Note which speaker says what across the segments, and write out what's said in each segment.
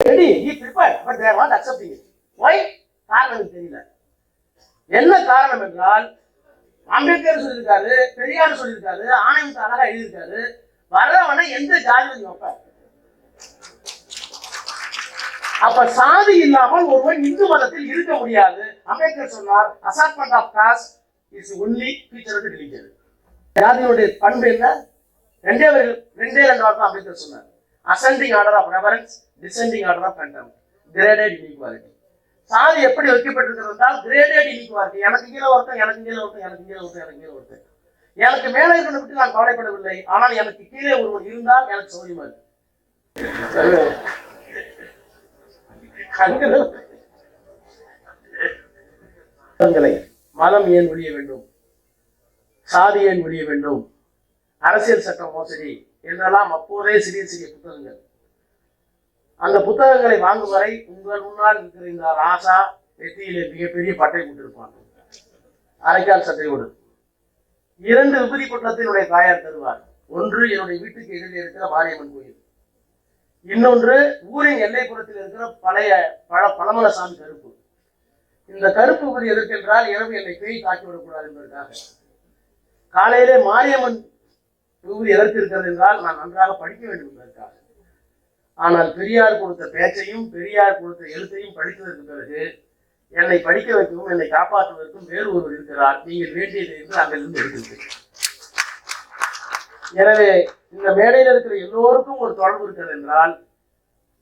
Speaker 1: Ready he prepare but they are accepting it it. காரணம் எனக்கு தெரியல. என்ன காரணம் என்றால் அம்பேத்கர் சொல்லியிருக்காரு பெரியார் சொல்லியிருக்காரு ஆணையம் அழகா எழுதியிருக்காரு. வரவனை எந்த ஜாதியில் வைப்பார் அப்ப சாதி இல்லாமல் ஒருவன் இந்து மதத்தில் இருக்க முடியாது. அம்பேத்கர் சொன்னார் assortment of caste is only feature religion ஜாதியுடைய பண்பு என்ன? ரெண்டே ரெண்டே ரெண்டு வார்த்தை அம்பேத்கர் சொன்னார். Ascending order of reverence descending order of contempt graded inequality சாதி எப்படி வைக்கப்பட்டிருக்கிறது என்றால் கிரேடட் இன்இக்வாலிட்டி எனக்கு கீழே ஒருத்தன் எனக்கு கீழே ஒருத்தன் எனக்கு கீழே ஒருத்தன் எனக்கு கீழே ஒருத்தன். எனக்கு மேலே இருக்கிறத பற்றி நான் கவலைப்படவில்லை. ஆனால் எனக்கு கீழே ஒருவர் இருந்தால் எனக்கு சௌரியமா இருக்கு மதம் ஏன் ஒழிய வேண்டும்? சாதி ஏன் ஒழிய வேண்டும்? அரசியல் சட்ட மோசடி. என்றெல்லாம் அப்போதே சிறிய சிறிய புத்தகங்கள். அந்த புத்தகங்களை வாங்கும் வரை உங்கள் முன்னால் இருக்கிற இந்த ராசா நெத்தியிலே மிகப்பெரிய பட்டை கொண்டிருப்பாங்க அரைக்கால் சட்டையோடு இரண்டு விபதி குற்றத்தினுடைய தாயார் தருவார். ஒன்று என்னுடைய வீட்டுக்கு எதிரில் இருக்கிற மாரியம்மன் கோயில். இன்னொன்று ஊரின் எல்லைப்புறத்தில் இருக்கிற பழைய பழ பழமலசாமி கருப்பு. இந்த கருப்பு விபதி எதற்கென்றால் இரவு என்னை பேய் தாக்கி விடக்கூடாது என்பதற்காக. காலையிலே மாரியம்மன் விபதி எதற்கு இருக்கிறது என்றால் நான் நன்றாக படிக்க வேண்டும் என்பதற்காக. ஆனால் பெரியார் கொடுத்த பேச்சையும் பெரியார் கொடுத்த எழுத்தையும் படித்ததற்கு பிறகு என்னை படிக்க வைக்கவும் என்னை காப்பாற்றுவதற்கும் வேறு ஒருவர் இருக்கிறார். நீங்கள் வேண்டியது என்று அங்கிருந்து எடுத்திருக்கிறேன் எனவே இந்த மேடையில் இருக்கிற எல்லோருக்கும் ஒரு தொடர்பு இருக்கிறது என்றால்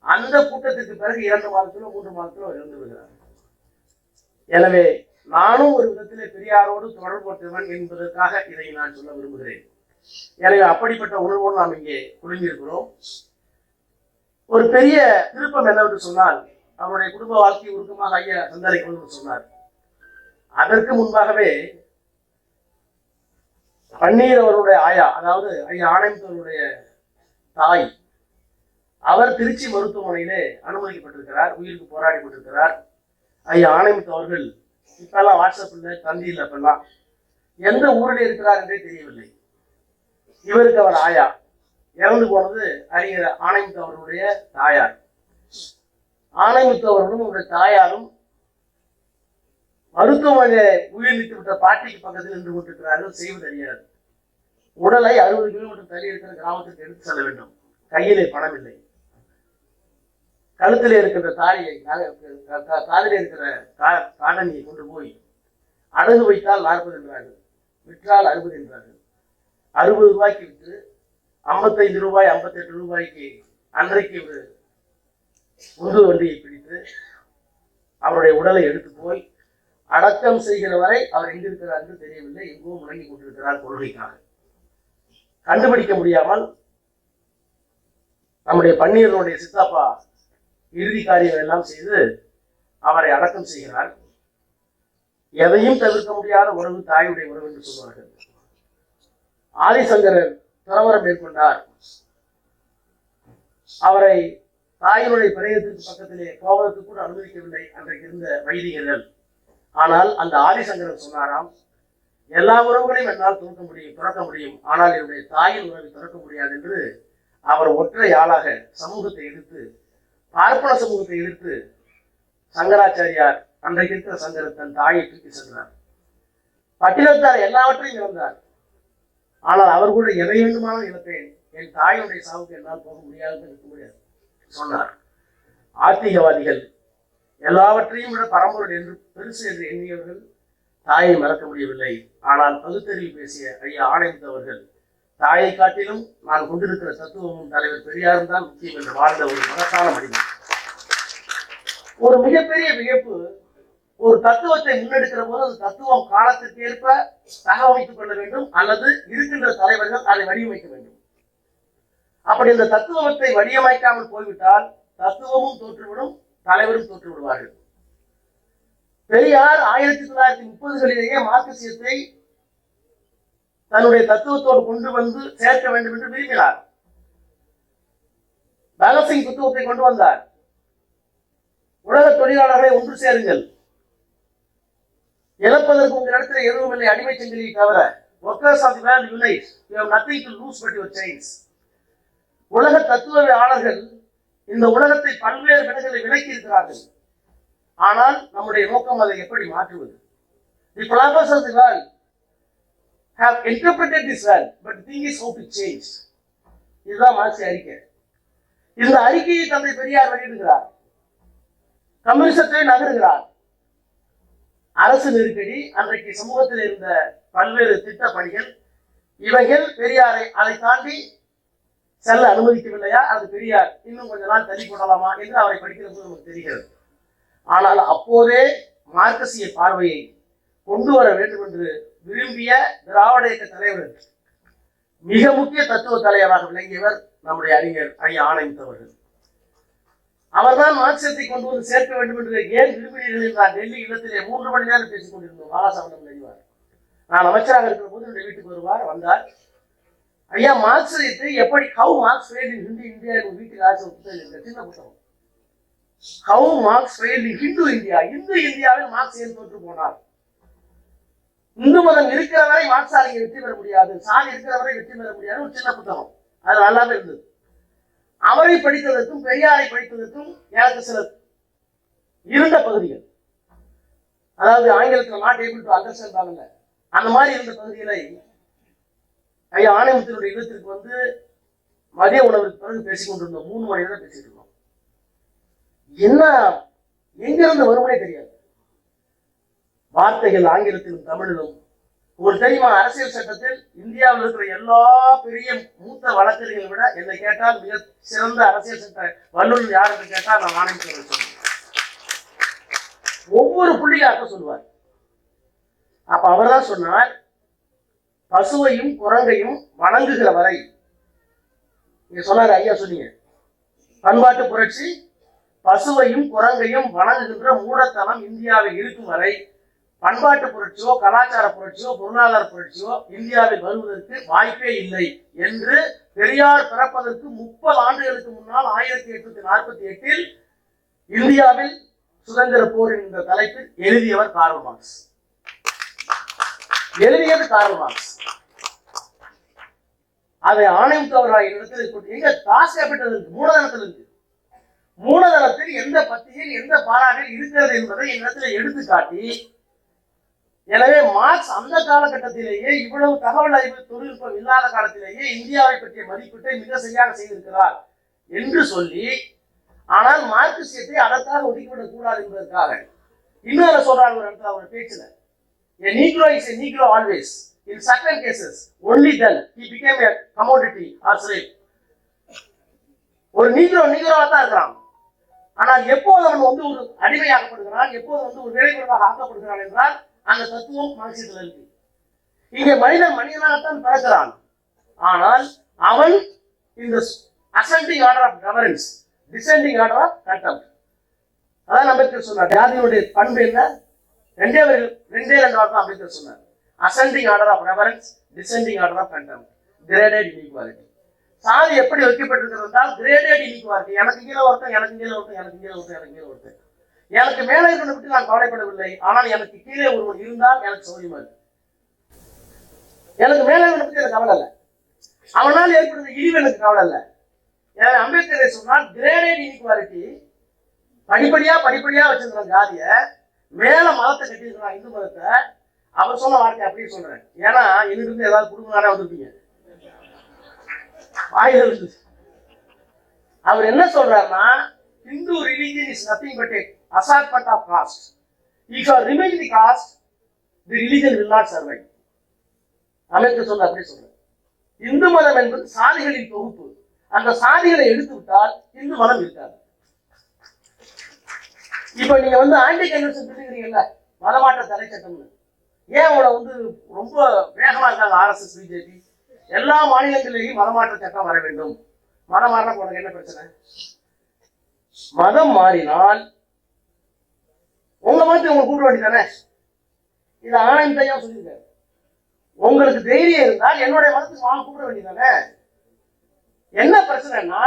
Speaker 1: அந்த கூட்டத்திற்கு பிறகு இரண்டு மாதத்திலோ மூன்று மாதத்திலோ இறந்து விடுகிறார். எனவே நானும் ஒரு விதத்திலே பெரியாரோடு தொடர்பு என்பதற்காக இதை நான் சொல்ல விரும்புகிறேன். எனவே அப்படிப்பட்ட உணர்வோடு நாம் இங்கே குழுமியிருக்கிறோம் ஒரு பெரிய திருப்பம் என்னவென்று சொன்னால் அவருடைய குடும்ப வாழ்க்கை உருக்கமாக ஐயா சந்தாரிக்கணும் சொன்னார். அதற்கு முன்பாகவே பன்னீர் அவருடைய ஆயா அதாவது ஐயா ஆணையத்தவருடைய தாய் அவர் திருச்சி மருத்துவமனையிலே அனுமதிக்கப்பட்டிருக்கிறார் உயிருக்கு போராடி கொண்டிருக்கிறார். ஐயா ஆணையமுத்து அவர்கள் இப்பெல்லாம் வாட்ஸ்அப்பில் தந்தியில் அப்பெல்லாம் எந்த ஊரில் இருக்கிறார் என்றே தெரியவில்லை. இவருக்கு அவர் ஆயா இறந்து போனது அறிஞர் ஆணைமுத்து அவர்களுடைய தாயார். ஆணைமுத்து அவர்களும் அவருடைய தாயாரும் மருத்துவமனை உயிர்நீத்து விட்ட பாட்டிக்கு பக்கத்தில் நின்று கொண்டிருக்கிறார்கள் செய்வது அறியாது. உடலை அறுபது கிலோமீட்டர் தள்ளி இருக்கிற கிராமத்துக்கு எடுத்து செல்ல வேண்டும். கையிலே பணம் இல்லை. கழுத்தில் இருக்கின்ற தாலியை காதில் இருக்கிற கா- காடனியை கொண்டு போய் அடகு வைத்தால் நாற்பது என்றார்கள். விற்றால் அறுபது என்றார்கள். அறுபது ரூபாய்க்கு விற்று ஐம்பத்தைந்து ரூபாய் ஐம்பத்தெட்டு ரூபாய்க்கு அன்றைக்கு உந்து வண்டியை பிடித்து அவருடைய உடலை எடுத்து போய் அடக்கம் செய்கிற வரை அவர் எங்கிருக்கிறார் என்று தெரியவில்லை. எங்கோ முழங்கி கொண்டிருக்கிறார் கொள்கைக்காக. கண்டுபிடிக்க முடியாமல் நம்முடைய பன்னீரனுடைய சித்தாப்பா இறுதி காரியம் எல்லாம் செய்து அவரை அடக்கம் செய்கிறார். எதையும் தவிர்க்க முடியாத உறவு தாயுடைய உறவு என்று சொல்வார்கள். ஆதிசங்கரர் துறவரம் மேற்கொண்டார். அவரை தாயினுடைய பிரயத்திற்கு பக்கத்திலே போவதற்கு கூட அனுமதிக்கவில்லை அன்றைக்கு இருந்த வைதிகர்கள். ஆனால் அந்த ஆதிசங்கரர் சொன்னாராம் எல்லா உறவுகளையும் என்னால் துறக்க முடியும் துறக்க முடியும். ஆனால் என்னுடைய தாயின் உறவை துறக்க முடியாது என்று அவர் ஒற்றை ஆளாக சமூகத்தை எதிர்த்து பார்ப்பன சமூகத்தை எதிர்த்து சங்கராச்சாரியார் அன்றைக்கு இருக்கிற சங்கரர் தன் தாயை தூக்கி சென்றார். பட்டினத்தார் எல்லாவற்றையும் இழந்தார். ஆனால் அவர் கூட எதை வேண்டுமானால் இழப்பேன் என் தாயுடைய சாவுக்கு என்னால் போக முடியாது இருக்க முடியாது சொன்னார். ஆத்திகவாதிகள் எல்லாவற்றையும் விட பரம்பொருள் என்று பெருசு என்று எண்ணியவர்கள் தாயை மறக்க முடியவில்லை. ஆனால் பகுத்தறிவில் பேசிய ஐயா ஆணையத் அவர்கள் தாயை காட்டிலும் நான் கொண்டிருக்கிற தத்துவமும் தலைவர் பெரியாரும் தான் முக்கியம் என்று வாழ்ந்த ஒரு மகத்தான மனிதன் ஒரு மிகப்பெரிய வியப்பு ஒரு தத்துவத்தை முன்னெடுக்கிற போது அந்த தத்துவம் காலத்திற்கு ஏற்ப தகவமைத்துக் கொள்ள வேண்டும் அல்லது இருக்கின்ற தலைவர்கள் அதை வடிவமைக்க வேண்டும். அப்படி இந்த தத்துவத்தை வடிவமைக்காமல் போய்விட்டால் தத்துவமும் தோற்றுவிடும் தலைவரும் தோற்று விடுவார்கள் பெரியார் ஆயிரத்தி தொள்ளாயிரத்தி முப்பதுகளிலேயே மார்க்சியத்தை தன்னுடைய தத்துவத்தோடு கொண்டு வந்து சேர்க்க வேண்டும் என்று விரும்பினார். பகத்சிங் தத்துவத்தை கொண்டு வந்தார். உலக தொழிலாளர்களை ஒன்று சேருங்கள். இழப்பதற்கு உங்கள் இடத்துல எதுவும் இல்லை அடிமை சங்கிலியை தவிர. Workers of the world unite you have nothing to lose but your chains உலக தத்துவவியாளர்கள் ஆளர்கள் இந்த உலகத்தை பல்வேறு விலைகளை விலக்கி இருக்கிறார்கள் ஆனால் நம்முடைய நோக்கம் அதை எப்படி மாற்றுவது? The philosophers of the world have interpreted this world but thing is is how change இதுதான் மாசி அறிக்கை. இந்த அறிக்கையை தந்தை பெரியார் வெளியிடுகிறார். கம்யூனிசத்தை நகருகிறார். அரசு நெருக்கடி அன்றைக்கு சமூகத்தில் இருந்த பல்வேறு திட்ட பணிகள் இவைகள் பெரியாரை அதை தாண்டி செல்ல அனுமதிக்கவில்லையா? அது பெரியார் இன்னும் கொஞ்ச நாள் தள்ளி போடலாமா என்று அவரை படிக்கிற போது நமக்கு தெரிகிறது. ஆனால் அப்போதே மார்க்கசிய பார்வையை கொண்டு வர வேண்டும் என்று விரும்பிய திராவிட இயக்க தலைவர் மிக முக்கிய தத்துவ தலைவராக விளங்கியவர் நம்முடைய அறிஞர் ஐயா ஆணையத்தவர்கள் அவர்தான் மார்க்சியத்தை கொண்டு வந்து சேர்க்க வேண்டும் என்று ஏன் விரும்பினீர்கள் என்றார் டெல்லி இல்லத்திலே மூன்று மணி நேரம் பேசிக் கொண்டிருந்தோம் பாலாசவனம் அறிவார். நான் அமைச்சராக இருக்கிற போது என்னுடைய வீட்டுக்கு வருவார் வந்தார். ஐயா மார்க்சியத்தை எப்படி how Marx fail in Hindi India என் வீட்டுக்கு ஆசை புத்தகம் சின்ன புத்தகம். How Marx fail in Hindu India Hindu இந்தியாவில் மார்க்ஸ் ஏன் தோற்று போனார்? இந்து மதம் இருக்கிற வரை மார்க்சால் வெற்றி பெற முடியாது. சாதி இருக்கிற வரை வெற்றி பெற முடியாது. ஒரு சின்ன புத்தகம். அது நல்லாவே இருந்தது. அவரை படித்ததற்கும் பெரியாரை படித்ததற்கும் எனக்கு சில இருந்த பகுதிகள். அதாவது ஆங்கிலத்தில் நாட் ஏபிள் டு அண்டர்ஸ்டாண்ட் ஆகல அந்த மாதிரி இருந்த பகுதிகளை ஐயா ஆணையத்தினுடைய இல்லத்திற்கு வந்து மதிய உணவுக்கு பிறகு பேசிக் கொண்டிருந்தோம் மூணு மணி நேரம் பேசிட்டு இருந்தோம். என்ன எங்கிருந்து வருவனே தெரியாது. வார்த்தைகள் ஆங்கிலத்திலும் தமிழிலும் உங்களுக்கு தெரியுமா அரசியல் சட்டத்தில் இந்தியாவில் இருக்கிற எல்லா பெரிய மூத்த வழக்கறிஞர்களை விட என்னை கேட்டால் மிக சிறந்த அரசியல் சட்ட வல்லுநர் யார் என்று கேட்டால் நான் ஆணையத்தில் சொல்லுவேன். ஒவ்வொரு புள்ளியாக சொல்லுவார். அப்ப அவர்தான் சொன்னார் பசுவையும் குரங்கையும் வணங்குகிற வரை நீங்க சொன்னார் ஐயா சொன்னீங்க பண்பாட்டு புரட்சி பசுவையும் குரங்கையும் வணங்குகின்ற மூடத்தனம் இந்தியாவில் இருக்கும் வரை பண்பாட்டு புரட்சியோ கலாச்சார புரட்சியோ பொருளாதார புரட்சியோ இந்தியாவில் வருவதற்கு வாய்ப்பே இல்லை என்று பெரியார் பிறப்பதற்கு முப்பது ஆண்டுகளுக்கு முன்னால் ஆயிரத்தி எட்நூத்தி நாற்பத்தி எட்டில் இந்தியாவில் சுதந்திர போர் என்ற தலைப்பில் எழுதியவர் கார்ல் மார்க்ஸ். எழுதியது கார்ல் மார்க்ஸ். அதை ஆணையத்தவராய் இடத்தில் எங்க காசு கேபிட்டல் இருக்கு மூலதனத்தில் இருக்கு மூலதனத்தில் எந்த பத்தியில் எந்த பாராட்டில் இருக்கிறது என்பதை என்னிடத்தில் எடுத்து காட்டி எனவே மார்க்ஸ் அந்த காலகட்டத்திலேயே இவ்வளவு தகவல் அறிவு தொழில்நுட்பம் இல்லாத காலத்திலேயே இந்தியாவை பற்றிய மதிப்பீட்டை மிக சரியாக செய்திருக்கிறார் என்று சொல்லி ஆனால் மார்க்சியத்தை அதற்காக ஒதுக்கிவிடக் கூடாது என்பதற்காக. இன்னொரு சொல்றாங்க ஒரு இடத்துல அவர் பேச்சுல a Negro is a Negro always in certain cases only then he became a commodity or slave ஒரு நீக்ரோ நீக்ரோவா தான் இருக்கிறான். ஆனால் எப்போது அவன் வந்து ஒரு அடிமையாக்கப்படுகிறான் எப்போது வந்து ஒரு வேலைக்குறவாக ஆக்கப்படுகிறான் என்றால் அந்த தத்துவம் மார்க்சியத்தில் இருக்கு. இங்கே மனிதன் மனிதனாகத்தான் பிறக்கிறான். ஆனால் அவன் இந்த ascending order of governance descending order of கட்டம் அதான் அம்பேத்கர் சொன்னார். ஜாதியினுடைய பண்பு என்ன? ரெண்டே ரெண்டே ரெண்டு வார்த்தை அம்பேத்கர் சொன்னார். Ascending order of reverence descending order of contempt graded inequality சாதி எப்படி வைக்கப்பட்டிருக்கிறது என்றால் கிரேடட் இன்இக்வாலிட்டி எனக்கு கீழே ஒருத்தன் எனக்கு கீழே ஒருத்தன் எனக்கு கீழே ஒருத்தன் எனக்கு கீழே ஒருத்தன். எனக்கு மேலே இருக்கிறத பற்றி நான் கவலைப்படவில்லை. ஆனால் எனக்கு கீழே ஒருவன் இருந்தால் எனக்கு சௌரியமா இருக்கு எனக்கு மேலே இருக்கிறத பற்றி எனக்கு கவலை இல்லை. அவனால் ஏற்படுற இழிவு எனக்கு கவலை இல்லை. எனவே அம்பேத்கரை சொன்னால் கிரேடட் இனிக்வாலிட்டி படிப்படியா படிப்படியா வச்சிருக்கிற ஜாதிய மேல மதத்தை கட்டியிருக்கிறான் இந்து மதத்தை. அவர் சொன்ன வார்த்தை அப்படியே சொல்றேன். ஏன்னா எங்கிட்ட இருந்து ஏதாவது குடும்பம் வந்திருப்பீங்க. வாயில் இருந்து அவர் என்ன சொல்றாருன்னா Hindu religion is nothing but assortment of caste if or remain the caste the religion will not survive அமெரிக்க சொல்ல அப்படி சொல்றேன். இந்து மதம் என்பது சாதிகளின் தொகுப்பு. அந்த சாதிகளை எடுத்து விட்டால் இந்து மதம் இருக்காது. இப்ப நீங்க வந்து ஆன்டி கன்வென்ஷன் சொல்லுகிறீங்கல்ல மதமாற்ற தடை சட்டம்னு. ஏன் உங்களை வந்து ரொம்ப வேகமா இருக்காங்க ஆர்எஸ்எஸ் பிஜேபி எல்லா மாநிலங்களிலேயும் மதமாற்ற சட்டம் வர வேண்டும். மதம் மாறினா உனக்கு என்ன பிரச்சனை? மதம் மாறினால் உங்களை மதத்தை உங்களை கூப்பிட வேண்டியதானே இது ஆனந்தையா சொல்லியிருக்காரு. உங்களுக்கு தைரியம் இருந்தால் என்னுடைய மதத்துக்கு வாங்க கூப்பிட வேண்டியதானே என்ன பிரச்சனைன்னா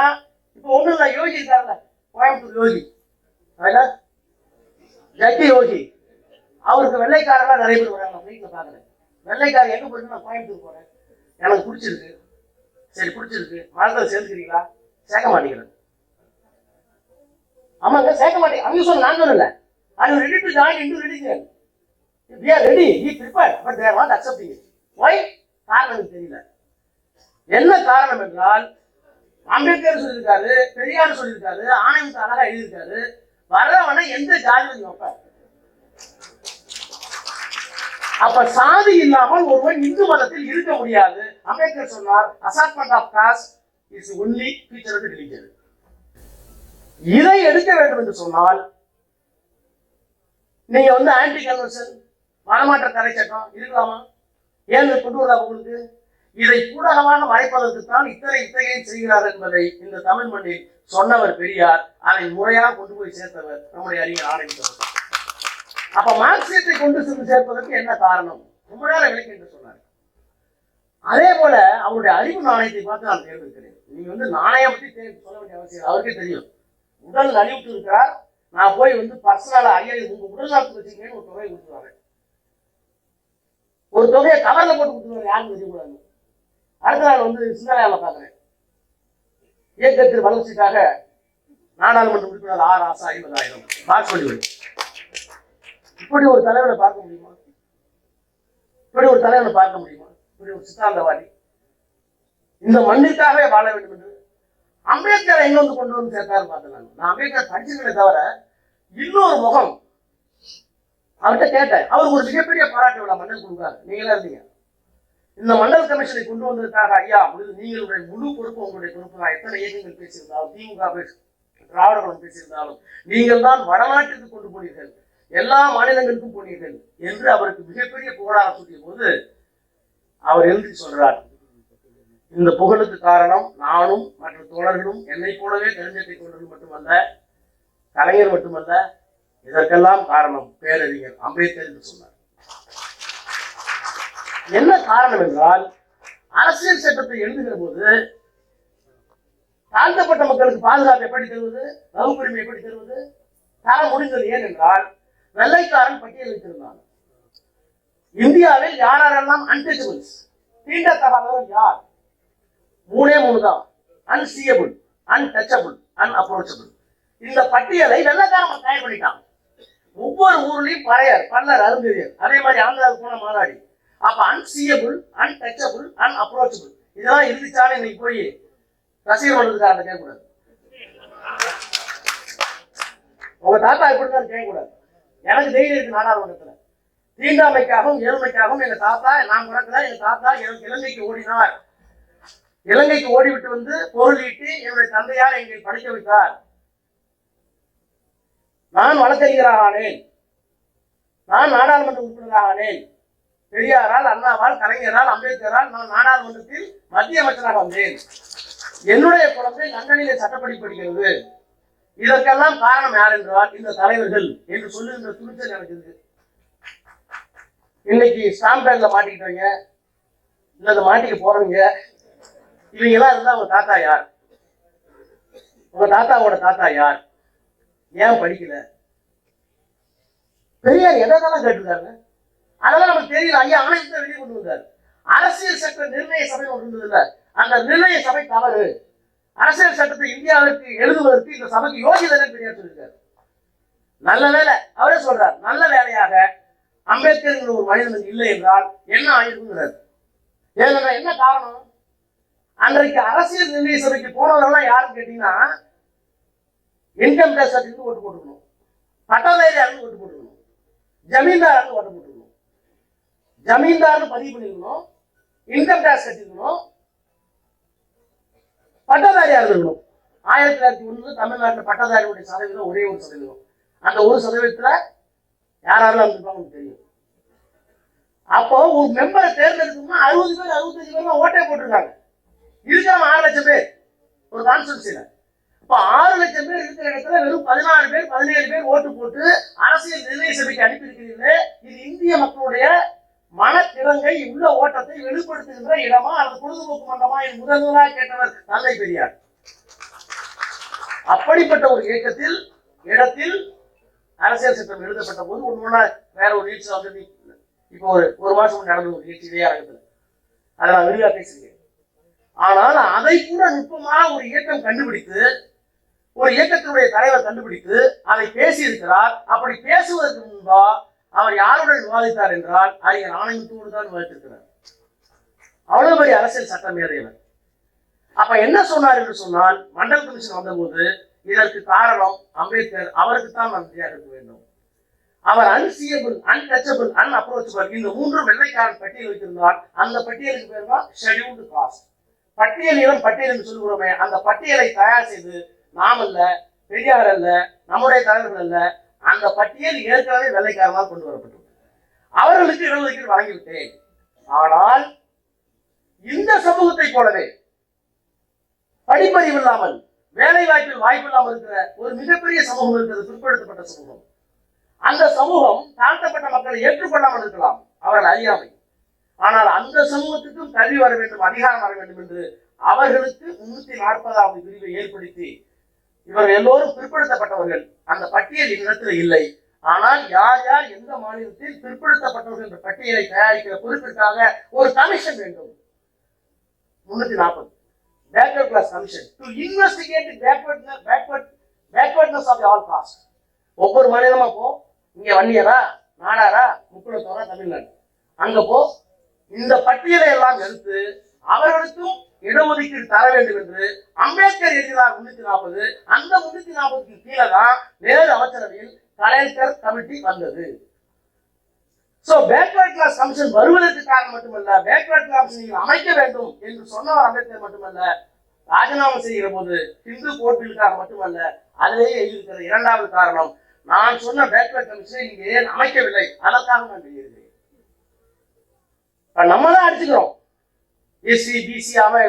Speaker 1: இப்போ ஒன்றும் இல்லை யோகி இருக்காருல்ல கோயம்புத்தூர் யோகி. ஜக்கி யோகி. அவருக்கு வெள்ளைக்காரெல்லாம் நிறைய பேர் வராங்க நான் வீட்டில் பார்க்குறேன் வெள்ளைக்காரர் எங்கே போயிட்டு நான் கோயம்புத்தூர் போகிறேன் எனக்கு பிடிச்சிருக்கு. சரி பிடிச்சிருக்கு. மரத்தில் சேர்த்துக்கிறீங்களா? சேர்க்க மாட்டேங்கிறேன் ஆமாங்க சேர்க்க மாட்டேங்க. அவங்க சொன்ன நான் சொல்லல அது ready to join into religion we are ready he prepared but they are not accepting it. Why? காரணம் தெரியல. என்ன காரணம் என்றால் அம்பேத்கர் சொல்லியிருக்காரு பெரியார் சொல்லியிருக்காரு ஆணையம் அழகா எழுதியிருக்காரு வர்றவனை எந்த ஜாதியில் வைப்பார் அப்ப சாதி இல்லாமல் ஒருவன் இந்து மதத்தில் இருக்க முடியாது. அம்பேத்கர் சொன்னார் assortment of caste is only feature religion இதை எடுக்க வேண்டும் என்று சொன்னால் நீங்க வந்து ஆன்டி கன்வென்ஷன் மனமாற்ற தடை சட்டம் இருக்கலாமா? ஏன் கொண்டு வரலாம் உங்களுக்கு? இதை கூடகமாக மறைப்பதற்கு தான் இத்தனை இத்தகையை செய்கிறார் என்பதை இந்த தமிழ் மண்ணில் சொன்னவர் பெரியார் அதை முறையாக கொண்டு போய் சேர்த்தவர் நம்முடைய அறிஞர் ஆணையத்தவர் அப்ப மார்க்சியத்தை கொண்டு சென்று சேர்ப்பதற்கு என்ன காரணம்? ரொம்ப நேரம் விளக்கி என்று சொன்னார். அதே போல அவருடைய அறிவு நாணயத்தை பார்த்து நான் தேர்ந்தெடுக்கிறேன். நீங்க வந்து நாணயம் பற்றி சொல்ல வேண்டிய அவசியம் அவருக்கே தெரியும். உடல் நலிவுட்டு இருக்கிறார் நான் போய் வந்து பர்சனலா ஐயா உங்க உடல் வச்சுக்கேன்னு ஒரு தொகையை கொடுத்துருவாங்க ஒரு தொகையை கவர்ல போட்டு கொடுத்துருவாரு. யாரும் தெரியக்கூடாது. அடுத்த நாள் வந்து சிந்தனையால பாக்குறேன் இயக்கத்தின் வளர்ச்சிக்காக நாடாளுமன்ற உறுப்பினர் ஆர் ஆசா ஐம்பதாயிரம் பாஸ் இப்படி ஒரு தலைவரை பார்க்க முடியுமா? இப்படி ஒரு தலைவரை பார்க்க முடியுமா? இப்படி ஒரு சித்தாந்தவாதி. இந்த மண்ணிற்காகவே வாழ வேண்டும் என்று அம்பேத்கர் எங்க வந்து கொண்டு வந்து சேர்த்தாரு பார்த்தேன் நான். அம்பேத்கர் படிச்சிருக்கே தவிர இன்னொரு முகம் அவர்கிட்ட கேட்டேன். அவர் ஒரு மிகப்பெரிய பாராட்டு விழா மண்டல் கொடுக்குறாரு. நீங்களா இருந்தீங்க. இந்த மண்டல் கமிஷனை கொண்டு வந்ததுக்காக ஐயா முழு நீங்களுடைய முழு பொறுப்பு உங்களுடைய பொறுப்பு தான். எத்தனை இயக்கங்கள் பேசியிருந்தாலும் திமுக பேசி திராவிடர்களும் பேசியிருந்தாலும் நீங்கள் தான் வடநாட்டுக்கு கொண்டு போனீர்கள். எல்லா மாநிலங்களுக்கும் போனீர்கள் என்று அவருக்கு மிகப்பெரிய புகழாக சூட்டிய போது அவர் எழுதி சொல்றார். இந்த புகழுக்கு காரணம் நானும் மற்ற தோழர்களும் என்னை போலவே கலைஞத்தை கொண்டது மட்டுமல்ல கலைஞர் மட்டுமல்ல இதற்கெல்லாம் காரணம் பேரறிஞர் அம்பேத்கர் என்று சொன்னார். என்ன காரணம் என்றால் அரசியல் சட்டத்தை எழுதுகிற போது தாழ்த்தப்பட்ட மக்களுக்கு பாதுகாப்பு எப்படி தருவது வகுப்புரிமை எப்படி தருவது தர முடிந்தது ஏனென்றால் வெள்ளைக்காரன் பட்டியல் வைத்திருந்தான் இந்தியாவில் யாரெல்லாம் அன்டச்சபிள்ஸ் தீண்டத்தகாதவர் யார்? மூணே மூணு தான். அன்சியபிள் அன்டச்சபிள் அன்அப்ரோச்சபிள் இந்த பட்டியலை வெள்ளக்காரன் தயார் பண்ணிட்டான். ஒவ்வொரு ஊர்லயும் பறையர் பல்லர் அருந்ததியர் அதே மாதிரி ஆந்திராவுக்கு போன மாநாடி அப்ப அன்சியபிள் அன்டச்சபிள் அன்அப்ரோச்சபிள் இதெல்லாம் இருந்துச்சாலும் இன்னைக்கு போய் ரசிகர் மன்றத்துக்காரன் கேட்கக்கூடாது. உங்க தாத்தா இப்படிதான் கேட்கக்கூடாது. எனக்கு தைரியம் இருக்கு நாடாளுமன்றத்துல. தீண்டாமைக்காகவும் ஏழ்மைக்காகவும் எங்க தாத்தா நான் பிறக்கல எங்க தாத்தா எனக்கு இலங்கைக்கு ஓடினார். இலங்கைக்கு ஓடிவிட்டு வந்து பொருளீட்டு என்னுடைய தந்தையார் எங்களை படிக்க வைத்தார். நான் வழக்கறிஞராக ஆனேன். நான் நாடாளுமன்ற உறுப்பினராக ஆனேன். பெரியாரால் அண்ணாவால் கலைஞரால் அம்பேத்கரால் நான் நாடாளுமன்றத்தில் மத்திய அமைச்சராக வந்தேன். என்னுடைய குழந்தை லண்டனிலே சட்டப்படி படிக்கிறது. இதற்கெல்லாம் காரணம் யார் என்றால் இந்த தலைவர்கள் என்று சொல்லுகின்ற துணிச்சல் எனக்கு இருக்கு. இன்னைக்கு ஸ்டாம்ப் பேங்க்ல மாட்டிக்கிட்டவங்க இல்லை அதை மாட்டிக்க போறவங்க இவங்க எல்லாம் இருந்தா உங்க தாத்தா யார்? உங்க தாத்தாவோட தாத்தா யார்? ஏன் படிக்கல? பெரியார் எதெல்லாம் கேட்டிருக்காங்க அதெல்லாம் நமக்கு தெரியல. ஐயா ஆணையத்தை வெளியே கொண்டு வந்தார். அரசியல் சட்ட நிர்ணய சபை ஒன்று இருந்தது இல்ல அந்த நிர்ணய சபை தவறு. அரசியல் சட்டத்தை இந்தியாவிற்கு எழுதுவதற்கு இந்த சபைக்கு யோகியதை பெரியார் சொல்லியிருக்காரு. நல்ல வேலை. அவரே சொல்றார் நல்ல வேலையாக அம்பேத்கர் ஒரு மனிதனுக்கு இல்லை என்றால் என்ன ஆயிருக்குங்கிறார் ஏன்னா என்ன காரணம்? அன்றைக்கு அரசியல் நிர்ணய சபைக்கு போனவரெல்லாம் யாருன்னு கேட்டீங்கன்னா இன்கம் டேக்ஸ் இருந்து ஓட்டு போட்டுக்கணும். பட்டதாரியாருக்கு ஓட்டு போட்டுக்கணும். ஜமீன்தாரா இருந்து ஓட்டு போட்டுக்கணும். ஜமீன்தார்னு பதிவு பண்ணிக்கணும் இன்கம் டேக்ஸ் கட்டிக்கணும் பட்டதாரியாக இருக்கணும். ஆயிரத்தி தொள்ளாயிரத்தி ஒன்று தமிழ்நாட்டில் பட்டதாரியுடைய சதவீதம் ஒரே ஒரு சதவீதம். அந்த ஒரு சதவீதத்தில் யாராலும் இருந்திருப்பாங்க தெரியும். அப்போ ஒரு மெம்பரை தேர்ந்தெடுக்கணும்னா அறுபது பேர் அறுபத்தஞ்சு பேர் ஓட்டே போட்டிருக்காங்க. இருக்கிறவங்க ஆறு லட்சம் பேர். ஒரு கான்ஸ்டன்சில இப்போ ஆறு லட்சம் பேர் இருக்கிற இடத்துல வெறும் பதினாறு பேர் பதினேழு பேர் ஓட்டு போட்டு அரசியல் நிர்ணய சபைக்கு அனுப்பியிருக்கிறீர்களே இது இந்திய மக்களுடைய மனத்திறங்கை உள்ள ஓட்டத்தை வெளிப்படுத்துகின்ற இடமா அல்லது பொழுதுபோக்கு மண்டமா என் முதல்வராக முதலாக கேட்டவர் தந்தை பெரியார். அப்படிப்பட்ட ஒரு இயக்கத்தில் இடத்தில் அரசியல் சட்டம் எழுதப்பட்ட போது ஒன்று வேற ஒரு நிகழ்ச்சி வந்து இப்போ ஒரு ஒரு மாசம் நடந்த ஒரு நிகழ்ச்சி இதே அரங்கத்தில். அதை நான் விரிவாக பேசுகிறேன் ஆனால் அதை கூட நுட்பமான ஒரு இயக்கம் கண்டுபிடித்து ஒரு இயக்கத்தினுடைய தலைவர் கண்டுபிடித்து அதை பேசியிருக்கிறார். அப்படி பேசுவதற்கு முன்பா அவர் யாருடன் விவாதித்தார் என்றால் அறிஞர் ஆணையத்தோடு தான் விவாதித்திருக்கிறார். அவ்வளவு பெரிய அரசியல் சட்ட மேதையவர் அப்ப என்ன சொன்னார் என்று சொன்னால் மண்டல் கமிஷன் வந்தபோது இதற்கு காரணம் அம்பேத்கர் அவருக்கு தான் மந்திரியாக இருக்க வேண்டும். அவர் அன்சியபிள் அன்டச்சபிள் அன்அப்ரோச்சபிள் இந்த மூன்று வெள்ளைக்காரன் பட்டியல் வைத்திருந்தால் அந்த பட்டியலுக்கு பேர் தான் ஷெடியூல்டு காஸ்ட் பட்டியல் பட்டியல் என்று சொல்கிறோமே அந்த பட்டியலை தயார் செய்து நாம் அல்ல பெரியார் அல்ல நம்முடைய தலைவர்கள் அல்ல அந்த பட்டியல் ஏற்கனவே வெள்ளைக்காரனால் கொண்டு வரப்பட்டது அவர்களுக்கு இடஒதுக்கீடு வழங்கிவிட்டேன். ஆனால் இந்த சமூகத்தை போலவே படிப்பறிவு இல்லாமல் வேலை வாய்ப்பில் வாய்ப்பு இல்லாமல் இருக்கிற ஒரு மிகப்பெரிய சமூகம் இருக்கிறது பிற்படுத்தப்பட்ட சமூகம். அந்த சமூகம் தாழ்த்தப்பட்ட மக்களை ஏற்றுக்கொள்ளாமல் இருக்கலாம். அவர்கள் அறியாமை. ஆனால் அந்த சமூகத்துக்கும் கல்வி வர வேண்டும் அதிகாரம் வர வேண்டும் என்று அவர்களுக்கு முன்னூத்தி நாற்பதாவது பிரிவை ஏற்படுத்தி இவர்கள் எல்லோரும் பிற்படுத்தப்பட்டவர்கள். அந்த பட்டியல் இடத்துல இல்லை. ஆனால் யார் யார் எந்த மாநிலத்தில் பிற்படுத்தப்பட்டவர்கள் என்ற பட்டியலை தயாரிக்கிற பொறுப்பிற்காக ஒரு கமிஷன் வேண்டும். முன்னூத்தி நாற்பது. Backward class commission to investigate backward backward backwardness of all caste ஒவ்வொரு மாநிலமா போ. இங்க வன்னியரா நாடாரா முக்குளத்தோரா தமிழ்நாடு. அங்க போ. இந்த பட்டியலை எல்லாம் எடுத்து அவர்களுக்கும் இடஒதுக்கீடு தர வேண்டும் என்று அம்பேத்கர் எழுதினார் முன்னூத்தி நாற்பது. அந்த முன்னூத்தி நாற்பதுக்கு கீழே தான் நேரு அமைச்சரவையில் கலைஞர் கமிட்டி வந்தது. சோ பேக்வர்ட் கிளாஸ் கமிஷன் வருவதற்கு காரணம் மட்டுமல்ல பேக்வர்ட் கிளாஸ் நீங்கள் அமைக்க வேண்டும் என்று சொன்னவர் அம்பேத்கர் மட்டுமல்ல ராஜினாமா செய்கிற போது ஹிந்து கோட்பிலுக்காக மட்டுமல்ல அதிலேயே எழுதியிருக்கிற இரண்டாவது காரணம் நான் சொன்ன பேக்வர்ட் கமிஷனை நீங்க ஏன் அமைக்கவில்லை? அதற்காக நான் வெளியிடுகிறேன் நம்ம தான் அடிச்சுக்கிறோம் எஸ்சி பிசி அவன்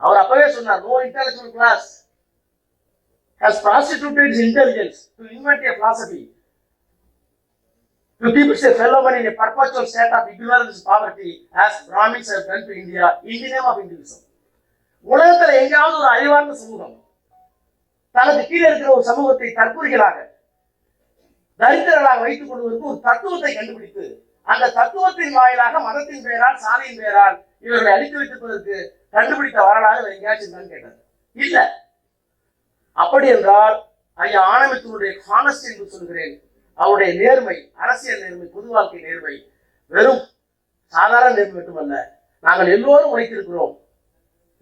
Speaker 1: அவர் அப்பவே சொன்னார் no intelligent class has prostituted intelligence to invent a philosophy To keep its a fellow man in a perpetual state of ignorance, poverty, as Brahmins have done to India in the name உலகத்தில் எங்காவது ஒரு அறிவார்ந்த சமூகம் தனது கீழே இருக்கிற ஒரு சமூகத்தை தற்கொலைகளாக தரித்திரராக வைத்துக் கொள்வதற்கு ஒரு தத்துவத்தை கண்டுபிடித்து அந்த தத்துவத்தின் வாயிலாக மதத்தின் பெயரால் சாதியின் பெயரால் இவர்களை அழித்து வைத்திருப்பதற்கு கண்டுபிடித்த வரலாறு எங்கேயாச்சும் தான் கேட்டார் இல்ல. அப்படி என்றால் ஐயா ஆணவத்தினுடைய ஹானஸ்ட் என்று சொல்கிறேன். அவருடைய நேர்மை அரசியல் நேர்மை பொது வாழ்க்கை நேர்மை வெறும் சாதாரண நேர்மை மட்டுமல்ல நாங்கள் எல்லோரும் உழைத்திருக்கிறோம்.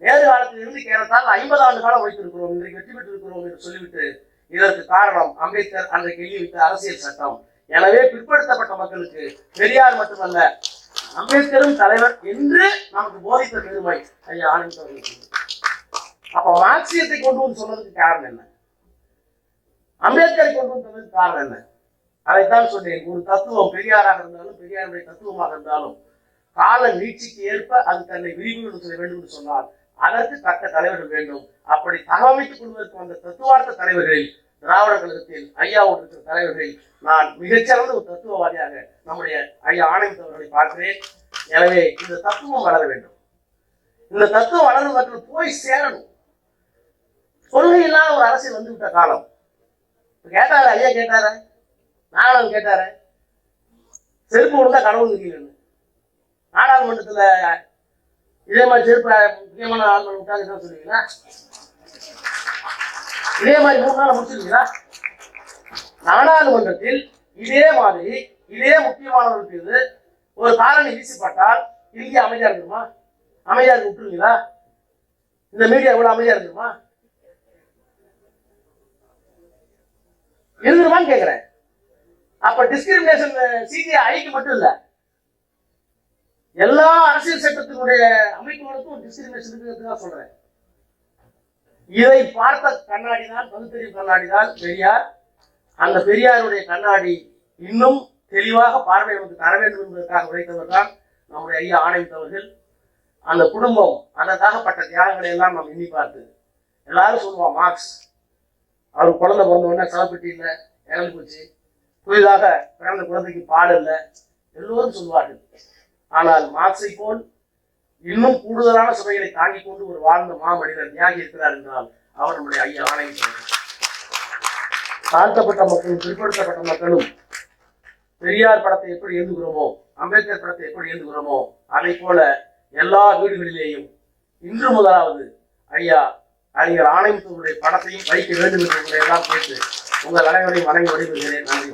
Speaker 1: நேரு காலத்திலிருந்து கேரளத்தால் ஐம்பது ஆண்டு காலம் உழைத்திருக்கிறோம். இன்றைக்கு வெற்றி பெற்றிருக்கிறோம் என்று சொல்லிவிட்டு இதற்கு காரணம் அம்பேத்கர் அன்றைக்கு எழுதி வைத்த அரசியல் சட்டம். எனவே பிற்படுத்தப்பட்ட மக்களுக்கு பெரியார் மட்டுமல்ல அம்பேத்கரும் தலைவர் என்று நமக்கு போதித்த பெருமை ஐயா ஆனந்த் அவர்களுக்கு அப்ப மார்க்சியத்தை கொண்டு வந்து சொன்னதுக்கு காரணம் என்ன? அம்பேத்கரை கொண்டு வந்து சொன்னதுக்கு காரணம் என்ன? அதைத்தான் சொன்னேன் ஒரு தத்துவம் பெரியாராக இருந்தாலும் பெரியாருடைய தத்துவமாக இருந்தாலும் கால நீட்சிக்கு ஏற்ப அது தன்னை விரிவுபடுத்த செய்ய வேண்டும் என்று சொன்னால் அதற்கு தக்க தலைவர்கள் வேண்டும். அப்படி தகவமைத்துக் கொள்வதற்கு வந்த தத்துவார்த்த தலைவர்களில் திராவிட கழகத்தில் ஐயாவோடு இருக்கிற தலைவர்கள் நான் மிகச்சிறந்த ஒரு தத்துவவாதியாக நம்முடைய ஐயா ஆனந்த் அவர்களை பார்க்கிறேன். எனவே இந்த தத்துவம் வளர வேண்டும். இந்த தத்துவம் வளரும் மற்றும் போய் சேரணும். கொள்கை இல்லாத ஒரு அரசியல் வந்து விட்ட காலம். கேட்டாரு? ஐயா கேட்டாரு? நானும் கேட்டார? செருப்பு விழுந்தா கடவுள் நிற்கிறேன் நாடாளுமன்றத்துல இதே மாதிரி செருப்பு முக்கியமான ஆளுநர் விட்டாங்க சொல்லுவீங்களா இதே மாதிரி மூணு நாள் முடிச்சிருக்கீங்களா? நாடாளுமன்றத்தில் இதே மாதிரி இதே முக்கியமானவர்கள் மீது ஒரு காரணி வீசப்பட்டால் இந்தியா அமைதியா இருக்குமா? அமைதியா இருக்கு விட்டுருங்களா இந்த மீடியா கூட அமைதியா இருக்குமா? இருந்துருமான்னு கேக்குறேன். அப்ப டிஸ்கிரிமினேஷன் சிபிஐ ஐக்கு மட்டும் இல்ல. எல்லா அரசியல் சட்டத்தினுடைய அமைப்புகளுக்கும் டிஸ்கிரிமினேஷன் இருக்குன்னு தான் சொல்றேன். இதை பார்த்த கண்ணாடி தான் பகுத்தறிவு கண்ணாடி தான் பெரியார். அந்த பெரியாருடைய கண்ணாடி இன்னும் தெளிவாக பார்வை நமக்கு தர வேண்டும் என்பதற்காக உழைத்தவர் தான் நம்முடைய ஐயா ஆணையத்தவர்கள் அந்த குடும்பம் அதற்காகப்பட்ட தியாகங்களை எல்லாம் நாம் எண்ணி பார்த்து எல்லாரும் சொல்லுவோம் மார்க்ஸ் அவர் குழந்தை பிறந்த உடனே சலப்பெட்டி இல்லை இறந்து போச்சு. புதிதாக பிறந்த குழந்தைக்கு பால் இல்லை. எல்லோரும் சொல்வார்கள். ஆனால் மார்க்ஸை போல் இன்னும் கூடுதலான சுமைகளை தாங்கிக் கொண்டு ஒரு வாழ்ந்த மாமனிதர் தியாகி இருக்கிறார் என்றால் அவர் நம்முடைய ஐயா ஆணையம் தாழ்த்தப்பட்ட மக்களும் பிற்படுத்தப்பட்ட மக்களும் பெரியார் படத்தை எப்படி எழுதுகிறோமோ அம்பேத்கர் படத்தை எப்படி எழுதுகிறோமோ அதை போல எல்லா வீடுகளிலேயும் இன்று முதலாவது ஐயா அறிஞர் ஆணையத்தினுடைய படத்தையும் வைக்க வேண்டும் என்று உங்களை எல்லாம் கேட்டு உங்கள் அனைவரையும் வணங்கி வருகிறேன் நன்றி